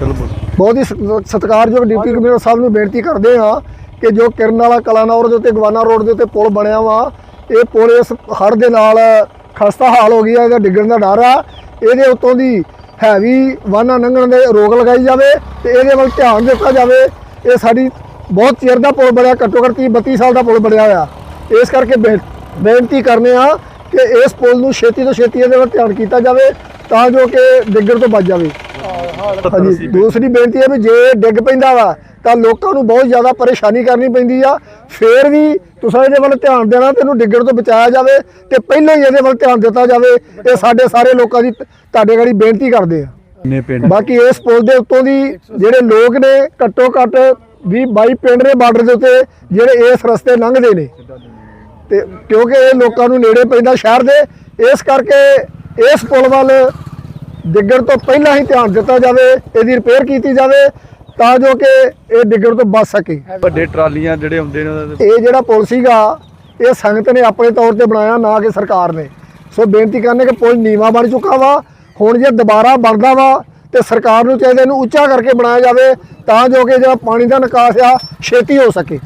ਬਿਲਕੁਲ। ਬਹੁਤ ਹੀ ਸਤ- ਸਤਿਕਾਰਯੋਗ ਡਿਪਟੀ ਕਮਿਸ਼ਨਰ ਸਾਹਿਬ ਨੂੰ ਬੇਨਤੀ ਕਰਦੇ ਹਾਂ ਕਿ ਜੋ ਕਿਰਨ ਵਾਲਾ ਕਲਾਨੌਰ ਦੇ ਉੱਤੇ ਗਵਾਨਾ ਰੋਡ ਦੇ ਉੱਤੇ ਪੁਲ ਬਣਿਆ ਵਾ ਇਹ ਪੁਲ ਇਸ ਹੜ੍ਹ ਦੇ ਨਾਲ ਖਸਤਾ ਹਾਲ ਹੋ ਗਿਆ ਇਹਦਾ ਡਿੱਗਣ ਦਾ ਡਰ ਆ। ਇਹਦੇ ਉੱਤੋਂ ਦੀ ਹੈਵੀ ਵਾਹਨਾਂ ਲੰਘਣ ਦੇ ਰੋਕ ਲਗਾਈ ਜਾਵੇ ਤੇ ਇਹਦੇ ਵੱਲ ਧਿਆਨ ਦਿੱਤਾ ਜਾਵੇ। ਇਹ ਸਾਡੀ ਬਹੁਤ ਚਿਰ ਦਾ ਪੁਲ ਬਣਿਆ ਘੱਟੋ ਘੱਟ 30 32 ਸਾਲ ਦਾ ਪੁਲ ਬਣਿਆ ਹੋਇਆ। ਇਸ ਕਰਕੇ ਬੇਨਤੀ ਕਰਨੇ ਆ ਕਿ ਇਸ ਪੁਲ ਨੂੰ ਛੇਤੀ ਤੋਂ ਛੇਤੀ ਇਹਦੇ ਵੱਲ ਧਿਆਨ ਕੀਤਾ ਜਾਵੇ ਤਾਂ ਜੋ ਕਿ ਡਿੱਗਣ ਤੋਂ ਬਚ ਜਾਵੇ। ਹਾਂਜੀ ਦੂਸਰੀ ਬੇਨਤੀ ਹੈ ਵੀ ਜੇ ਡਿੱਗ ਪੈਂਦਾ ਵਾ ਤਾਂ ਲੋਕਾਂ ਨੂੰ ਬਹੁਤ ਜ਼ਿਆਦਾ ਪਰੇਸ਼ਾਨੀ ਕਰਨੀ ਪੈਂਦੀ ਆ। ਫੇਰ ਵੀ ਤੁਸੀਂ ਇਹਦੇ ਵੱਲ ਧਿਆਨ ਦੇਣਾ ਤੇ ਇਹਨੂੰ ਡਿੱਗਣ ਤੋਂ ਬਚਾਇਆ ਜਾਵੇ ਤੇ ਪਹਿਲਾਂ ਹੀ ਇਹਦੇ ਵੱਲ ਧਿਆਨ ਦਿੱਤਾ ਜਾਵੇ। ਇਹ ਸਾਡੇ ਸਾਰੇ ਲੋਕਾਂ ਦੀ ਤੁਹਾਡੇ ਗਾੜੀ ਬੇਨਤੀ ਕਰਦੇ ਆ। ਬਾਕੀ ਇਸ ਪੁਲ ਦੇ ਉੱਤੋਂ ਦੀ ਜਿਹੜੇ ਲੋਕ ਨੇ ਘੱਟੋ ਘੱਟ 20 22 ਪਿੰਡ ਦੇ ਬਾਰਡਰ ਦੇ ਉੱਤੇ ਜਿਹੜੇ ਇਸ ਰਸਤੇ ਲੰਘਦੇ ਨੇ। ਤੇ ਕਿਉਂਕਿ ਇਹ ਲੋਕਾਂ ਨੂੰ ਨੇੜੇ ਪੈਂਦਾ ਸ਼ਹਿਰ ਦੇ ਇਸ ਕਰਕੇ ਇਸ ਪੁਲ ਵੱਲ ਡਿੱਗਣ ਤੋਂ ਪਹਿਲਾਂ ਹੀ ਧਿਆਨ ਦਿੱਤਾ ਜਾਵੇ ਇਹਦੀ ਰਿਪੇਅਰ ਕੀਤੀ ਜਾਵੇ ਤਾਂ ਜੋ ਕਿ ਇਹ ਡਿੱਗਣ ਤੋਂ ਬਚ ਸਕੇ। ਵੱਡੇ ਟਰਾਲੀਆਂ ਜਿਹੜੇ ਹੁੰਦੇ ਨੇ ਇਹ ਜਿਹੜਾ ਪੁਲ ਸੀਗਾ ਇਹ ਸੰਗਤ ਨੇ ਆਪਣੇ ਤੌਰ ਤੇ ਬਣਾਇਆ ਨਾ ਕਿ ਸਰਕਾਰ ਨੇ। ਸੋ ਬੇਨਤੀ ਕਰਨੇ ਕਿ ਪੁਲ ਨੀਵਾ ਬਣ ਚੁੱਕਾ ਵਾ ਹੁਣ ਜੇ ਦੁਬਾਰਾ ਬਣਦਾ ਵਾ ਤੇ ਸਰਕਾਰ ਨੂੰ ਚਾਹੀਦਾ ਇਹਨੂੰ ਉੱਚਾ ਕਰਕੇ ਬਣਾਇਆ ਜਾਵੇ ਤਾਂ ਜੋ ਕਿ ਜਿਹੜਾ ਪਾਣੀ ਦਾ ਨਿਕਾਸ ਆ ਛੇਤੀ ਹੋ ਸਕੇ।